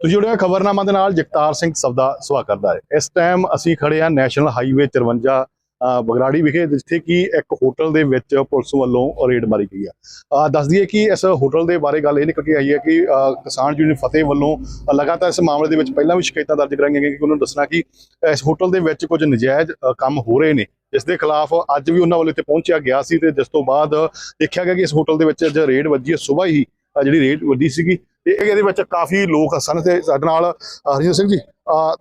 ਤੁਸੀਂ ਜੁੜਿਆ ਖਬਰਨਾਮਾ ਦੇ ਨਾਲ ਜਗਤਾਰ ਸਿੰਘ ਸਬਦਾ ਸਵਾ ਕਰਦਾ ਹੈ। ਇਸ ਟਾਈਮ ਅਸੀਂ ਖੜੇ ਆ ਨੈਸ਼ਨਲ ਹਾਈਵੇ 53 ਬਗਰਾੜੀ ਵਿਖੇ ਜਿੱਥੇ ਕਿ ਇੱਕ ਹੋਟਲ ਦੇ ਵਿੱਚ ਪੁਲਿਸ ਵੱਲੋਂ ਰੇਡ ਮਾਰੀ ਗਈ ਆ। ਅ, ਦੱਸ ਦਈਏ ਕਿ ਇਸ ਹੋਟਲ ਦੇ ਬਾਰੇ ਗੱਲ ਇਹ ਨਿਕਲ ਕੇ ਆਈ ਹੈ ਕਿ ਕਿਸਾਨ ਯੂਨੀਅਨ ਫਤਿਹ ਵੱਲੋਂ ਲਗਾਤਾਰ ਇਸ ਮਾਮਲੇ ਦੇ ਵਿੱਚ ਪਹਿਲਾਂ ਵੀ ਸ਼ਿਕਾਇਤਾਂ ਦਰਜ ਕਰਾਈਆਂ ਗਈਆਂ ਕਿ ਉਹਨਾਂ ਨੂੰ ਦੱਸਣਾ ਕਿ ਇਸ ਹੋਟਲ ਦੇ ਵਿੱਚ ਕੁਝ ਨਜਾਇਜ਼ ਕੰਮ ਹੋ ਰਹੇ ਨੇ। ਜਿਸ ਦੇ ਖਿਲਾਫ ਅੱਜ ਵੀ ਉਹਨਾਂ ਵੱਲੋਂ ਇੱਥੇ ਪਹੁੰਚਿਆ ਗਿਆ ਸੀ ਤੇ ਜਿਸ ਤੋਂ ਬਾਅਦ ਦੇਖਿਆ ਗਿਆ ਕਿ ਇਸ ਹੋਟਲ ਦੇ ਵਿੱਚ ਅੱਜ ਰੇਡ ਵੱਜੀ ਹੈ। ਸਵੇਰ ਹੀ ਜਿਹੜੀ ਰੇਡ ਵੱਜੀ ਸੀਗੀ ਤੇ ਇਹਦੇ ਵਿੱਚ ਕਾਫੀ ਲੋਕ ਸਨ ਤੇ ਸਾਡੇ ਨਾਲ ਹਰਜੀਤ ਸਿੰਘ ਜੀ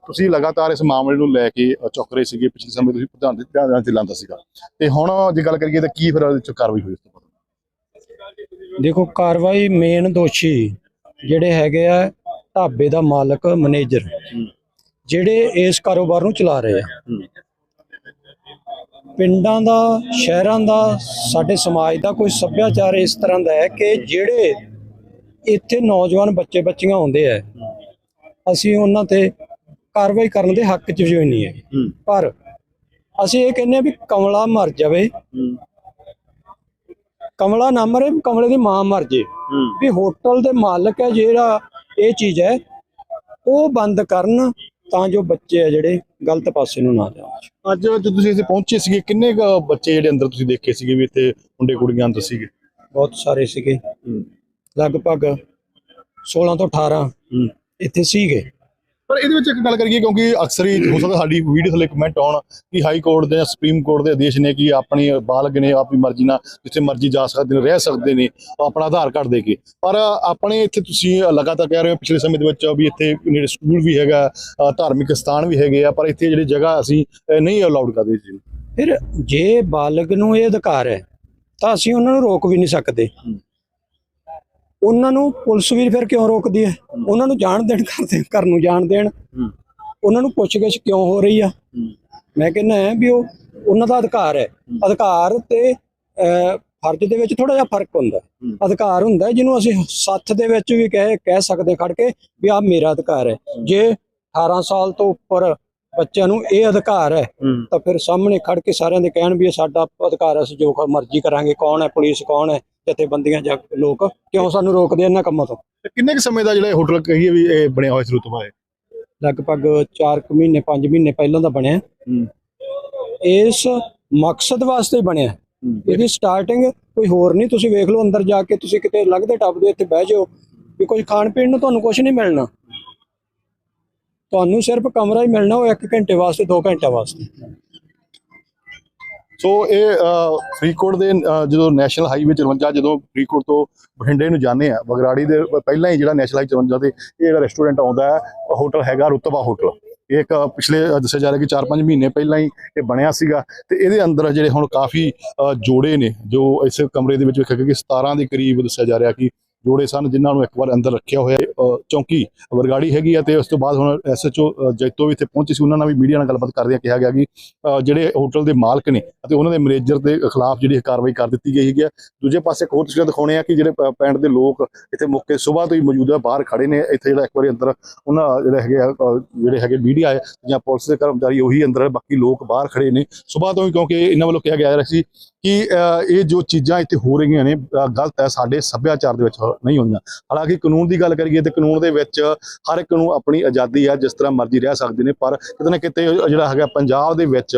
ਤੁਸੀਂ ਲਗਾਤਾਰ ਇਸ ਮਾਮਲੇ ਨੂੰ ਲੈ ਕੇ ਚੁੱਕ ਰਹੇ ਸੀਗੇ ਪਿਛਲੇ ਸਮੇਂ ਤੁਸੀਂ ਪ੍ਰਧਾਨ ਦੇ ਧਿਆਨ ਤੇ ਲਾਂਦਾ ਸੀਗਾ। ਤੇ ਹੁਣ ਜੇ ਗੱਲ ਕਰੀਏ ਤਾਂ ਕੀ ਫਿਰ ਉਹਦੇ ਚ ਕਾਰਵਾਈ ਹੋਈ ਇਸ ਤੋਂ ਬਾਅਦ? ਦੇਖੋ ਕਾਰਵਾਈ ਮੇਨ ਦੋਸ਼ੀ ਜਿਹੜੇ ਹੈਗੇ ਆ ਢਾਬੇ ਦਾ ਮਾਲਕ ਮੈਨੇਜਰ ਜਿਹੜੇ ਇਸ ਕਾਰੋਬਾਰ ਨੂੰ ਚਲਾ ਰਹੇ ਆ। ਪਿੰਡਾਂ ਦਾ ਸ਼ਹਿਰਾਂ ਦਾ ਸਾਡੇ ਸਮਾਜ ਦਾ ਕੋਈ ਸੱਭਿਆਚਾਰ ਇਸ ਤਰ੍ਹਾਂ ਦਾ ਹੈ ਕਿ ਜਿਹੜੇ ਇੱਥੇ ਨੌਜਵਾਨ ਬੱਚੇ ਬੱਚੀਆਂ ਆਉਂਦੇ ਆ। ਅਸੀਂ ਉਹਨਾਂ ਤੇ ਕਾਰਵਾਈ ਕਰਨ ਦੇ ਹੱਕ 'ਚ ਵੀ ਨਹੀਂ ਹੈ। ਪਰ ਅਸੀਂ ਇਹ ਕਹਿੰਦੇ ਆ ਵੀ ਕਮਲਾ ਮਰ ਜਾਵੇ। ਕਮਲਾ ਨਾ ਮਰੇ ਕਮਲੇ ਦੀ ਮਾਂ ਮਰ ਜੇ। ਵੀ ਹੋਟਲ ਦੇ ਮਾਲਕ ਹੈ ਜਿਹੜਾ ਇਹ ਚੀਜ਼ ਹੈ ਉਹ ਬੰਦ ਕਰਨ ਤਾਂ ਜੋ ਬੱਚੇ ਆ ਜਿਹੜੇ ਗਲਤ ਪਾਸੇ ਨੂੰ ਨਾ ਜਾਣ। ਅੱਜ ਜਦੋਂ ਤੁਸੀਂ ਇੱਥੇ ਪਹੁੰਚੇ ਸੀਗੇ ਕਿੰਨੇ ਬੱਚੇ ਜਿਹੜੇ ਅੰਦਰ ਤੁਸੀਂ ਦੇਖੇ ਸੀਗੇ ਵੀ ਇੱਥੇ ਮੁੰਡੇ ਕੁੜੀਆਂ ਅੰਦਰ ਸੀਗੇ? ਬਹੁਤ ਸਾਰੇ ਸੀਗੇ। ਲਗਭਗ 16 ਤੋਂ 18 ਇੱਥੇ ਸੀਗੇ। ਪਰ ਇਹਦੇ ਵਿੱਚ ਇੱਕ ਗੱਲ ਕਰੀਏ ਕਿਉਂਕਿ ਅਕਸਰ ਹੀ ਹੋ ਸਕਦਾ ਸਾਡੀ ਵੀਡੀਓ ਥੱਲੇ ਕਮੈਂਟ ਆਉਣ ਕਿ ਹਾਈ ਕੋਰਟ ਦੇ ਜਾਂ ਸੁਪਰੀਮ ਕੋਰਟ ਦੇ ਆਦੇਸ਼ ਨੇ ਕਿ ਆਪਣੀ ਬਾਲਗ ਨੇ ਆਪਣੀ ਮਰਜ਼ੀ ਨਾਲ ਜਿੱਥੇ ਮਰਜ਼ੀ ਜਾ ਸਕਦੇ ਨੇ ਰਹਿ ਸਕਦੇ ਨੇ ਆਪਣਾ ਆਧਾਰ ਕਾਰਡ ਦੇ ਕੇ। ਪਰ ਆਪਣੇ ਇੱਥੇ ਤੁਸੀਂ ਲਗਾਤਾਰ ਕਹਿ ਰਹੇ ਹੋ ਪਿਛਲੇ ਸਮੇਂ ਦੇ ਵਿੱਚ ਵੀ ਇੱਥੇ ਨੇੜੇ ਸਕੂਲ ਵੀ ਹੈਗਾ ਧਾਰਮਿਕ ਸਥਾਨ ਵੀ ਹੈਗੇ ਆ ਪਰ ਇੱਥੇ ਜਿਹੜੀ ਜਗ੍ਹਾ ਅਸੀਂ ਨਹੀਂ ਅਲਾਉਡ ਕਰਦੇ ਜੀ। ਫਿਰ ਜੇ ਬਾਲਗ ਨੂੰ ਇਹ ਅਧਿਕਾਰ ਹੈ ਤਾਂ ਅਸੀਂ ਉਹਨਾਂ ਨੂੰ ਰੋਕ ਵੀ ਨਹੀਂ ਸਕਦੇ। ਉਹਨਾਂ ਨੂੰ ਪੁਲਿਸ ਵੀ ਫਿਰ ਕਿਉਂ ਰੋਕਦੀ ਹੈ? ਉਹਨਾਂ ਨੂੰ ਜਾਣ ਦੇਣ ਕਰਦੇ ਘਰ ਨੂੰ ਜਾਣ ਦੇਣ। ਉਹਨਾਂ ਨੂੰ ਪੁੱਛਗਿੱਛ ਕਿਉਂ ਹੋ ਰਹੀ ਆ? ਮੈਂ ਕਹਿੰਦਾ ਵੀ ਉਹ ਉਹਨਾਂ ਦਾ ਅਧਿਕਾਰ ਹੈ। ਅਧਿਕਾਰ ਤੇ ਫਰਜ਼ ਦੇ ਵਿੱਚ ਥੋੜਾ ਜਿਹਾ ਫ਼ਰਕ ਹੁੰਦਾ। ਅਧਿਕਾਰ ਹੁੰਦਾ ਜਿਹਨੂੰ ਅਸੀਂ ਸੱਥ ਦੇ ਵਿੱਚ ਵੀ ਕਹਿ ਕਹਿ ਸਕਦੇ ਖੜ ਕੇ ਵੀ ਆ ਮੇਰਾ ਅਧਿਕਾਰ ਹੈ। ਜੇ 18 ਸਾਲ ਤੋਂ ਉੱਪਰ ਬੱਚਿਆਂ ਨੂੰ ਇਹ ਅਧਿਕਾਰ ਹੈ ਤਾਂ ਫਿਰ ਸਾਹਮਣੇ ਖੜ ਕੇ ਸਾਰਿਆਂ ਦੇ ਕਹਿਣ ਵੀ ਇਹ ਸਾਡਾ ਅਧਿਕਾਰ ਹੈ ਅਸੀਂ ਜੋ ਮਰਜ਼ੀ ਕਰਾਂਗੇ ਕੌਣ ਹੈ ਪੁਲਿਸ ਕੌਣ ਹੈ ਜਥੇਬੰਦੀਆਂ ਜਾਂ ਲੋਕ ਕਿਉਂ ਸਾਨੂੰ ਰੋਕਦੇ ਇਹਨਾਂ ਕੰਮਾਂ ਤੋਂ? ਤੇ ਕਿੰਨੇ ਕੁ ਸਮੇਂ ਦਾ ਜਿਹੜਾ ਇਹ ਹੋਟਲ ਕਹੀਏ ਵੀ ਇਹ ਬਣਿਆ ਹੋਇਆ ਸੀ ਰੁਤਬਾ ਹੈ ਲਗਭਗ 4 ਕੁ ਮਹੀਨੇ 5 ਮਹੀਨੇ ਪਹਿਲਾਂ ਦਾ ਬਣਿਆ। ਇਸ ਮਕਸਦ ਵਾਸਤੇ ਬਣਿਆ। ਇਹਦੀ ਸਟਾਰਟਿੰਗ ਕੋਈ ਹੋਰ ਨਹੀਂ ਤੁਸੀਂ ਵੇਖ ਲਓ ਅੰਦਰ ਜਾ ਕੇ ਤੁਸੀਂ ਕਿਤੇ ਲੱਗਦੇ ਟੱਪਦੇ ਇੱਥੇ ਬਹਿ ਜਾਓ ਵੀ ਕੁਝ ਖਾਣ ਪੀਣ ਨੂੰ ਤੁਹਾਨੂੰ ਕੁਝ ਨਹੀਂ ਮਿਲਣਾ। ਤੁਹਾਨੂੰ ਸਿਰਫ ਕਮਰਾ ਹੀ ਮਿਲਣਾ, ਉਹ 1 ਘੰਟੇ ਵਾਸਤੇ 2 ਘੰਟੇ ਵਾਸਤੇ। ਸੋ ਇਹ ਫਰੀਦਕੋਟ ਦੇ ਜਦੋਂ ਨੈਸ਼ਨਲ ਹਾਈਵੇ 54 ਜਦੋਂ ਫਰੀਦਕੋਟ ਤੋਂ ਬਠਿੰਡੇ ਨੂੰ ਜਾਂਦੇ ਆ, ਬਗਰਾੜੀ ਦੇ ਪਹਿਲਾਂ ਹੀ ਜਿਹੜਾ ਨੈਸ਼ਨਲ ਹਾਈਵੇ 54 ਤੇ ਇਹ ਜਿਹੜਾ ਰੈਸਟੋਰੈਂਟ ਆਉਂਦਾ ਹੈ ਹੋਟਲ ਹੈਗਾ ਰੁਤਬਾ ਹੋਟਲ। ਇਹ ਇੱਕ ਪਿਛਲੇ ਦੱਸਿਆ ਜਾ ਰਿਹਾ ਕਿ 4-5 ਮਹੀਨੇ ਪਹਿਲਾਂ ਹੀ ਇਹ ਬਣਿਆ ਸੀਗਾ ਤੇ ਇਹਦੇ ਅੰਦਰ ਜਿਹੜੇ ਹੁਣ ਕਾਫੀ ਜੋੜੇ ਨੇ, ਜੋ ਇਸ ਕਮਰੇ ਦੇ ਵਿੱਚ ਵੇਖਿਆ ਕਿ 17 ਦੇ ਕਰੀਬ ਦੱਸਿਆ ਜਾ ਰਿਹਾ ਕਿ ਜੋੜੇ ਸਨ, ਜਿਨ੍ਹਾਂ ਨੂੰ ਇੱਕ ਵਾਰ ਅੰਦਰ ਰੱਖਿਆ ਹੋਇਆ ਚੌਂਕੀ ਵਰਗਾੜੀ ਹੈਗੀ ਆ ਤੇ ਉਸ ਤੋਂ ਬਾਅਦ ਹੁਣ ਐਸਐਚਓ ਜੈਤੋ ਵੀ ਇੱਥੇ ਪਹੁੰਚੇ ਸੀ। ਉਹਨਾਂ ਨਾਲ ਵੀ ਮੀਡੀਆ ਨਾਲ ਗੱਲਬਾਤ ਕਰਦਿਆਂ ਕਿਹਾ ਗਿਆ ਕਿ ਜਿਹੜੇ ਹੋਟਲ ਦੇ ਮਾਲਕ ਨੇ ਅਤੇ ਉਹਨਾਂ ਦੇ ਮੈਨੇਜਰ ਦੇ ਖਿਲਾਫ ਜਿਹੜੀ ਕਾਰਵਾਈ ਕਰ ਦਿੱਤੀ ਗਈ ਹੈਗੀ ਆ। ਦੂਜੇ ਪਾਸੇ ਇੱਕ ਹੋਰ ਤਸਵੀਰ ਦਿਖਾਉਣੇ ਆ ਕਿ ਜਿਹੜੇ ਪਿੰਡ ਦੇ ਲੋਕ ਇੱਥੇ ਮੌਕੇ ਸਵੇਰ ਤੋਂ ਹੀ ਮੌਜੂਦ ਆ, ਬਾਹਰ ਖੜੇ ਨੇ। ਇੱਥੇ ਜਿਹੜਾ ਇੱਕ ਵਾਰੀ ਅੰਦਰ ਉਹਨਾਂ ਜਿਹੜੇ ਹੈਗੇ ਆ ਜਿਹੜੇ ਹੈਗੇ ਮੀਡੀਆ ਹੈ ਜਾਂ ਪੁਲਿਸ ਦੇ ਕਰਮਚਾਰੀ, ਉਹੀ ਅੰਦਰ ਬਾਕੀ ਲੋਕ ਬਾਹਰ ਖੜੇ ਨੇ। ਸਵੇਰ ਤੋਂ ਹੀ ਕਿਉਂਕਿ ਇਹਨਾਂ ਵੱਲੋਂ ਕਿਹਾ ਗਿਆ ਸੀ ਕਿ ਇਹ ਜੋ ਚੀਜ਼ਾਂ ਇੱਥੇ ਹੋ ਰਹੀਆਂ ਨੇ ਗਲਤ ਹੈ। ਸਾਡੇ ਸੱਭਿਆਚਾਰ ਦੇ ਵਿੱਚ ਨਹੀਂ ਹੋਈਆਂ। ਹਾਲਾਂਕਿ ਕਾਨੂੰਨ ਦੀ ਗੱਲ ਕਰੀਏ ਤੇ ਕਾਨੂੰਨ ਦੇ ਵਿੱਚ ਹਰ ਇੱਕ ਨੂੰ ਆਪਣੀ ਆਜ਼ਾਦੀ ਹੈ ਜਿਸ ਤਰ੍ਹਾਂ ਮਰਜ਼ੀ ਰਹਿ ਸਕਦੇ ਨੇ ਪਰ ਕਿਤੇ ਨਾ ਕਿਤੇ ਜਿਹੜਾ ਹੈਗਾ ਪੰਜਾਬ ਦੇ ਵਿੱਚ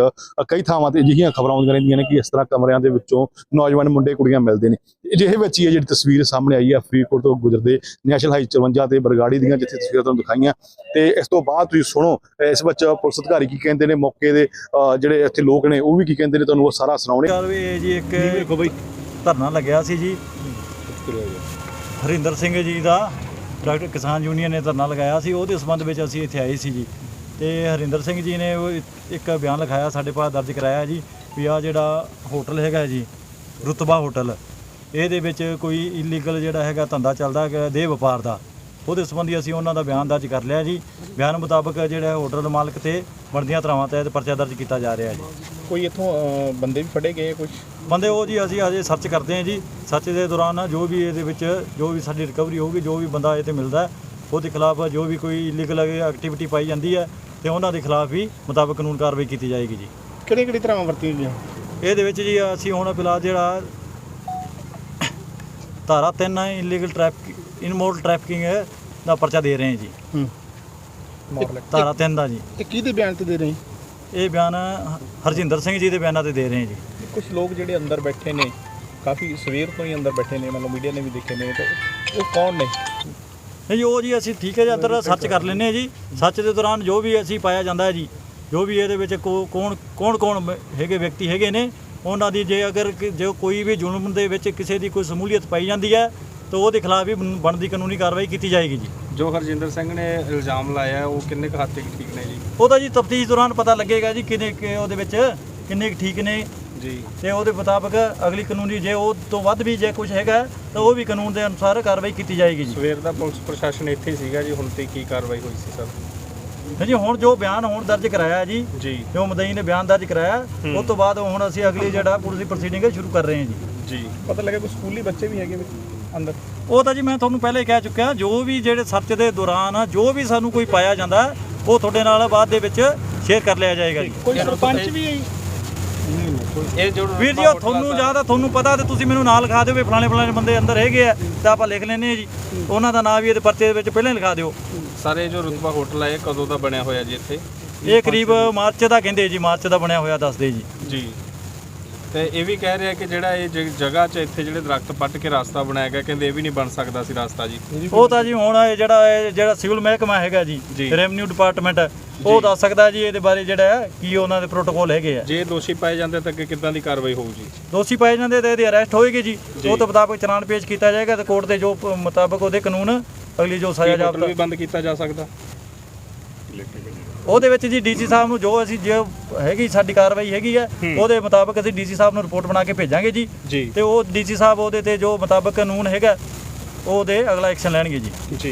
ਕਈ ਥਾਵਾਂ ਤੇ ਅਜਿਹੀਆਂ ਖਬਰਾਂ ਆਉਂਦੀਆਂ ਰਹਿੰਦੀਆਂ ਨੇ ਕਿ ਇਸ ਤਰ੍ਹਾਂ ਕਮਰਿਆਂ ਦੇ ਵਿੱਚੋਂ ਨੌਜਵਾਨ ਮੁੰਡੇ ਕੁੜੀਆਂ ਮਿਲਦੇ ਨੇ। ਅਜਿਹੇ ਵਿੱਚ ਹੀ ਜਿਹੜੀ ਤਸਵੀਰ ਸਾਹਮਣੇ ਆਈ ਹੈ ਫਰੀਦਕੋਟ ਤੋਂ ਗੁਜਰਦੇ ਨੈਸ਼ਨਲ ਹਾਈ 54 ਤੇ ਬਰਗਾੜੀ ਦੀਆਂ ਜਿੱਥੇ ਤਸਵੀਰਾਂ ਤੁਹਾਨੂੰ ਦਿਖਾਈਆਂ। ਤੇ ਇਸ ਤੋਂ ਬਾਅਦ ਤੁਸੀਂ ਸੁਣੋ ਇਸ ਵਿੱਚ ਪੁਲਿਸ ਅਧਿਕਾਰੀ ਕੀ ਕਹਿੰਦੇ ਨੇ ਮੌਕੇ ਦੇ ਜਿਹੜੇ ਇੱਥੇ ਲੋਕ ਨੇ ਉਹ ਵੀ ਕੀ ਕਹਿੰਦੇ ਨੇ ਤੁਹਾਨੂੰ ਉਹ ਸਾਰਾ ਸੁਣਾਉਣੇ। ਜੀ ਇੱਕ ਧਰਨਾ ਲੱਗਿਆ ਸੀ ਜੀ। ਹਰਿੰਦਰ ਸਿੰਘ ਜੀ ਦਾ ਡਾਕਟਰ ਕਿਸਾਨ ਯੂਨੀਅਨ ਨੇ ਧਰਨਾ ਲਗਾਇਆ ਸੀ, ਉਹਦੇ ਸੰਬੰਧ ਵਿੱਚ ਅਸੀਂ ਇੱਥੇ ਆਏ ਸੀ ਜੀ। ਤੇ ਹਰਿੰਦਰ ਸਿੰਘ ਜੀ ਨੇ ਉਹ ਇੱਕ ਬਿਆਨ ਲਿਖਾਇਆ, ਸਾਡੇ ਪਾਸ ਦਰਜ ਕਰਾਇਆ ਜੀ, ਵੀ ਆ ਜਿਹੜਾ ਹੋਟਲ ਹੈਗਾ ਜੀ, ਰੁਤਬਾ ਹੋਟਲ, ਇਹਦੇ ਵਿੱਚ ਕੋਈ ਇਲੀਗਲ ਜਿਹੜਾ ਹੈਗਾ ਧੰਦਾ ਚੱਲਦਾ ਹੈਗਾ ਦੇਹ ਵਪਾਰ ਦਾ। ਉਹਦੇ ਸੰਬੰਧੀ ਅਸੀਂ ਉਹਨਾਂ ਦਾ ਬਿਆਨ ਦਰਜ ਕਰ ਲਿਆ ਜੀ। ਬਿਆਨ ਮੁਤਾਬਕ ਜਿਹੜਾ ਹੋਟਲ ਮਾਲਕ ਤੇ ਬਣਦੀਆਂ ਧਰਾਵਾਂ ਤਹਿਤ ਪਰਚਾ ਦਰਜ ਕੀਤਾ ਜਾ ਰਿਹਾ ਜੀ। ਕੋਈ ਇਥੋਂ ਬੰਦੇ ਵੀ ਫੜੇ ਗਏ ਕੁਝ ਬੰਦੇ ਉਹ ਜੀ ਅਸੀਂ ਅਜੇ ਸਰਚ ਕਰਦੇ ਹਾਂ ਜੀ। ਸਰਚ ਦੇ ਦੌਰਾਨ ਜੋ ਵੀ ਇਹਦੇ ਵਿੱਚ ਜੋ ਵੀ ਸਾਡੀ ਰਿਕਵਰੀ ਹੋਊਗੀ ਜੋ ਵੀ ਬੰਦਾ ਇਹ ਤੇ ਮਿਲਦਾ ਉਹਦੇ ਖਿਲਾਫ ਜੋ ਵੀ ਕੋਈ ਇਲੀਗਲ ਐਕਟੀਵਿਟੀ ਪਾਈ ਜਾਂਦੀ ਹੈ ਤੇ ਉਹਨਾਂ ਦੇ ਖਿਲਾਫ ਵੀ ਮੁਤਾਬਕ ਕਾਨੂੰਨ ਕਾਰਵਾਈ ਕੀਤੀ ਜਾਏਗੀ ਜੀ। ਕਿਹੜੀ ਕਿਹੜੀ ਤਰ੍ਹਾਂ ਵਰਤੀ ਗਈਆਂ? ਇਹਦੇ ਵਿੱਚ ਜੀ ਅਸੀਂ ਹੁਣ ਫਿਲਹਾਲ ਜਿਹੜਾ ਧਾਰਾ 3 ਹੈ ਇਲੀਗਲ ਟ੍ਰੈਫਿਕ ਇਨਮੋਰਲ ਟ੍ਰੈਫਿਕਿੰਗ ਦਾ ਪਰਚਾ ਦੇ ਰਹੇ ਹਾਂ ਜੀ। ਹੂੰ। ਧਾਰਾ 3 ਦਾ ਜੀ। ਇਹ ਕਿਹਦੇ ਬਿਆਨ ਤੇ ਦੇ ਰਹੇ? ਇਹ ਬਿਆਨ ਹਰਜਿੰਦਰ ਸਿੰਘ ਜੀ ਦੇ ਬਿਆਨਾਂ ਤੇ ਦੇ ਰਹੇ ਹਾਂ ਜੀ। ਕੁਝ ਲੋਕ ਜਿਹੜੇ ਅੰਦਰ ਬੈਠੇ ਨੇ ਕਾਫੀ ਸਵੇਰ ਤੋਂ ਹੀ ਅੰਦਰ ਬੈਠੇ ਨੇ ਮਤਲਬ ਮੀਡੀਆ ਨੇ ਵੀ ਦੇਖੇ ਨੇ ਤਾਂ ਉਹ ਕੌਣ ਨੇ? ਨਹੀਂ ਜੀ ਉਹ ਜੀ ਅਸੀਂ ਠੀਕ ਹੈ ਜੀ ਅੰਦਰ ਸਰਚ ਕਰ ਲੈਂਦੇ ਹਾਂ ਜੀ। ਸਰਚ ਦੇ ਦੌਰਾਨ ਜੋ ਵੀ ਅਸੀਂ ਪਾਇਆ ਜਾਂਦਾ ਹੈ ਜੀ ਜੋ ਵੀ ਇਹਦੇ ਵਿੱਚ ਕੌਣ ਕੌਣ ਕੌਣ ਹੈਗੇ ਵਿਅਕਤੀ ਹੈਗੇ ਨੇ ਉਹਨਾਂ ਦੀ ਜੇ ਅਗਰ ਜੇ ਕੋਈ ਵੀ ਜ਼ੁਲਮ ਦੇ ਵਿੱਚ ਕਿਸੇ ਦੀ ਕੋਈ ਸਮੂਲੀਅਤ ਪਾਈ ਜਾਂਦੀ ਹੈ ਤਾਂ ਉਹਦੇ ਖਿਲਾਫ ਵੀ ਬਣ- ਬਣਦੀ ਕਾਨੂੰਨੀ ਕਾਰਵਾਈ ਕੀਤੀ ਜਾਏਗੀ ਜੀ। ਜੋ ਹਰਜਿੰਦਰ ਸਿੰਘ ਨੇ ਇਲਜ਼ਾਮ ਲਾਇਆ ਉਹ ਕਿੰਨੇ ਕੁ ਹੱਦ ਤੱਕ ਠੀਕ ਨੇ ਜੀ? ਉਹਦਾ ਜੀ ਤਫਤੀਸ਼ ਦੌਰਾਨ ਪਤਾ ਲੱਗੇਗਾ ਜੀ ਕਿੰਨੇ ਕਿ ਉਹਦੇ ਵਿੱਚ ਕਿੰਨੇ ਕੁ ਠੀਕ ਨੇ। ਜੀ। ਤੇ ਉਹਦੇ ਮੁਤਾਬਕ ਅਗਲੀ ਕਾਨੂੰਨੀ ਜੇ ਉਹ ਤੋਂ ਵੱਧ ਵੀ ਜੇ ਕੁਝ ਹੈਗਾ ਤਾਂ ਉਹ ਵੀ ਕਾਨੂੰਨ ਦੇ ਅਨੁਸਾਰ ਕਾਰਵਾਈ ਕੀਤੀ ਜਾਏਗੀ ਜੀ। ਸਵੇਰ ਦਾ ਪੁਲਿਸ ਪ੍ਰਸ਼ਾਸਨ ਇੱਥੇ ਸੀਗਾ ਜੀ ਹੁਣ ਤੇ ਕੀ ਕਾਰਵਾਈ ਹੋਈ ਸੀ ਸਰ? ਜੀ ਹੁਣ ਜੋ ਬਿਆਨ ਹੁਣ ਦਰਜ ਕਰਾਇਆ ਜੀ ਜੀ। ਜੋ ਮਦਈ ਨੇ ਬਿਆਨ ਦਰਜ ਕਰਾਇਆ ਉਸ ਤੋਂ ਬਾਅਦ ਹੁਣ ਅਸੀਂ ਅਗਲੀ ਜਿਹੜਾ ਪੁਲਿਸ ਪ੍ਰੋਸੀਡਿੰਗ ਸ਼ੁਰੂ ਕਰ ਰਹੇ ਹਾਂ ਜੀ। ਜੀ। ਪਤਾ ਲੱਗਾ ਕੋਈ ਸਕੂਲੀ ਬੱਚੇ ਵੀ ਹੈਗੇ ਵਿੱਚ ਅੰਦਰ। ਉਹ ਤਾਂ ਜੀ ਮੈਂ ਤੁਹਾਨੂੰ ਪਹਿਲੇ ਹੀ ਕਹਿ ਚੁੱਕਿਆ ਜੋ ਵੀ ਜਿਹੜੇ ਸਰਚ ਦੇ ਦੌਰਾਨ ਜੋ ਵੀ ਸਾਨੂੰ ਕੋਈ ਪਾਇਆ ਜਾਂਦਾ ਉਹ ਤੁਹਾਡੇ ਨਾਲ ਬਾਅਦ ਦੇ ਵਿੱਚ ਸ਼ੇਅਰ ਕਰ ਲਿਆ ਜਾਏਗਾ ਜੀ। ਕੋਈ ਸਰਪੰਚ ਵੀ ਹੈ ਇਹ ਜੋ ਵੀਰ ਜੀ ਉਹ ਤੁਹਾਨੂੰ ਜ਼ਿਆਦਾ ਤੁਹਾਨੂੰ ਪਤਾ ਤੇ ਤੁਸੀਂ ਮੈਨੂੰ ਨਾਂ ਲਿਖਾ ਦਿਓ ਵੀ ਫਲਾਣੇ ਫਲਾਣੇ ਬੰਦੇ ਅੰਦਰ ਹੈਗੇ ਆ ਤਾਂ ਆਪਾਂ ਲਿਖ ਲੈਨੇ ਆ ਜੀ। ਉਹਨਾਂ ਦਾ ਨਾਂ ਵੀ ਇਹਦੇ ਪਰਚੇ ਦੇ ਵਿੱਚ ਪਹਿਲਾਂ ਹੀ ਲਿਖਾ ਦਿਓ। ਸਾਰੇ ਜੋ ਰੁਤਬਾ ਹੋਟਲ ਹੈ ਇਹ ਕਦੋਂ ਦਾ ਬਣਿਆ ਹੋਇਆ ਜੀ ਇੱਥੇ? ਇਹ ਕਰੀਬ ਮਾਰਚ ਦਾ ਕਹਿੰਦੇ ਜੀ ਮਾਰਚ ਦਾ ਬਣਿਆ ਹੋਇਆ ਦੱਸਦੇ ਜੀ। ਜੀ। ਤੇ ਇਹ ਵੀ ਕਹਿ ਰਿਹਾ ਕਿ ਜਿਹੜਾ ਇਹ ਜ- ਜਗ੍ਹਾ 'ਚ ਇੱਥੇ ਜਿਹੜੇ ਦਰਖਤ ਪੱਟ ਕੇ ਰਸਤਾ ਬਣਾਇਆ ਗਿਆ ਕਹਿੰਦੇ ਇਹ ਵੀ ਨਹੀਂ ਬਣ ਸਕਦਾ ਸੀ ਰਸਤਾ ਜੀ। ਉਹ ਤਾਂ ਜੀ ਹੁਣ ਇਹ ਜਿਹੜਾ ਇਹ ਜਿਹੜਾ ਸਿਵਲ ਮਹਿਕਮਾ ਹੈਗਾ ਜੀ ਜੀ। ਰੈਵਨਿਊ ਡਿਪਾਰਟਮੈਂਟ ਉਹ ਦੱਸ ਸਕਦਾ ਜੀ ਇਹਦੇ ਬਾਰੇ ਜਿਹੜਾ ਹੈ, ਕੀ ਉਹਨਾਂ ਦੇ ਪ੍ਰੋਟੋਕੋਲ ਹੈਗੇ ਆ। ਜੇ ਦੋਸ਼ੀ ਪਾਏ ਜਾਂਦੇ ਤਾਂ ਅੱਗੇ ਕਿੱਦਾਂ ਦੀ ਕਾਰਵਾਈ ਹੋਊ ਜੀ? ਦੋਸ਼ੀ ਪਾਏ ਜਾਂਦੇ ਤੇ ਇਹਦੀ ਅਰੈਸਟ ਹੋਏਗੀ ਜੀ। ਉਹ ਤੋਂ ਮੁਤਾਬਕ ਚਲਾਨ ਪੇਸ਼ ਕੀਤਾ ਜਾਏਗਾ ਤੇ ਕੋਰਟ ਦੇ ਜੋ ਪ- ਮੁਤਾਬਕ ਉਹਦੇ ਕਾਨੂੰਨ ਅਗਲੀ ਜੋ ਸਜ਼ਾ ਕੀ ਹੋਟਲ ਜਾਬਤਾ ਵੀ ਬੰਦ ਕੀਤਾ ਜਾ ਸਕਦਾ? ਉਹਦੇ ਵਿੱਚ ਜੀ ਡੀਸੀ ਸਾਹਿਬ ਨੂੰ ਜੋ ਅਸੀਂ ਜੋ ਹੈਗੀ ਸਾਡੀ ਕਾਰਵਾਈ ਹੈਗੀ ਹੈ ਉਹਦੇ ਮੁਤਾਬਕ ਅਸੀਂ ਡੀਸੀ ਸਾਹਿਬ ਨੂੰ ਰਿਪੋਰਟ ਬਣਾ ਕੇ ਭੇਜਾਂਗੇ ਜੀ। ਤੇ ਉਹ ਡੀਸੀ ਸਾਹਿਬ ਉਹਦੇ ਤੇ ਜੋ ਮੁਤਾਬਕ ਕਾਨੂੰਨ ਹੈਗਾ ਉਹਦੇ ਅਗਲਾ ਐਕਸ਼ਨ ਲੈਣਗੇ ਜੀ। ਜੀ।